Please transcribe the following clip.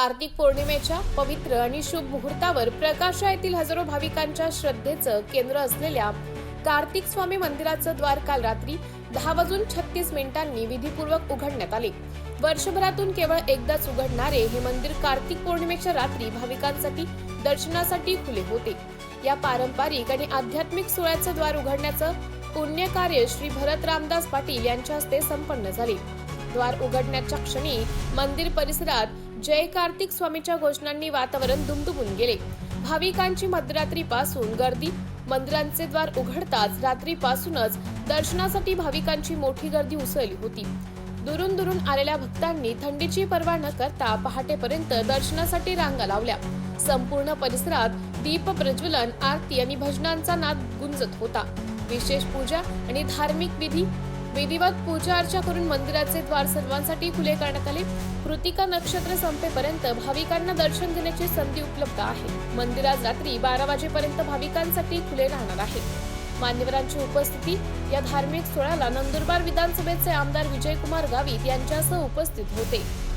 कार्तिक पौर्णिमेच्या पवित्र आणि शुभ मुहूर्तावर प्रकाशा येथील हजारो भाविकांच्या श्रद्धेचं केंद्र असलेल्या कार्तिक स्वामी मंदिराचं द्वार काल रात्री दहा वाजून छत्तीस मिनिटांनी विधीपूर्वक उघडण्यात आले. वर्षभरातून केवळ एकदाच उघडणारे हे मंदिर कार्तिक पौर्णिमेच्या रात्री भाविकांसाठी दर्शनासाठी खुले होते. या पारंपरिक आणि आध्यात्मिक सोहळ्याचं द्वार उघडण्याचं पुण्यकार्य श्री भरत रामदास पाटील यांच्या हस्ते संपन्न झाले. द्वार उघडण्याच्या क्षणी मंदिर परिसरात जय कार्तिक स्वामीच्या घोषणांनी वातावरण दुमदुमून गेले. भाविकांची मध्यरात्रीपासून गर्दी मंदिरांचे द्वार उघडताच रात्रीपासूनच दर्शनासाठी भाविकांची मोठी गर्दी उसळली होती. दुरून दुरून आलेल्या भक्तांनी थंडीची पर्वा न करता पहाटेपर्यंत दर्शनासाठी रांगा लावल्या. संपूर्ण परिसरात दीप प्रज्वलन आरती आणि भजनांचा नाद गुंजत होता. विशेष पूजा आणि धार्मिक विधी विधिवत पूजा अर्चा करून मंदिराचे द्वार सर्वांसाठी खुले करण्यात आले. कृतिका नक्षत्र संपेपर्यंत भाविकांना दर्शन घेण्याची संधी उपलब्ध आहे. मंदिरात रात्री बारा वाजेपर्यंत भाविकांसाठी खुले राहणार आहे. मान्यवरांची उपस्थिती या धार्मिक सोहळ्याला नंदुरबार विधानसभेचे आमदार विजयकुमार गावित यांच्यासह उपस्थित होते.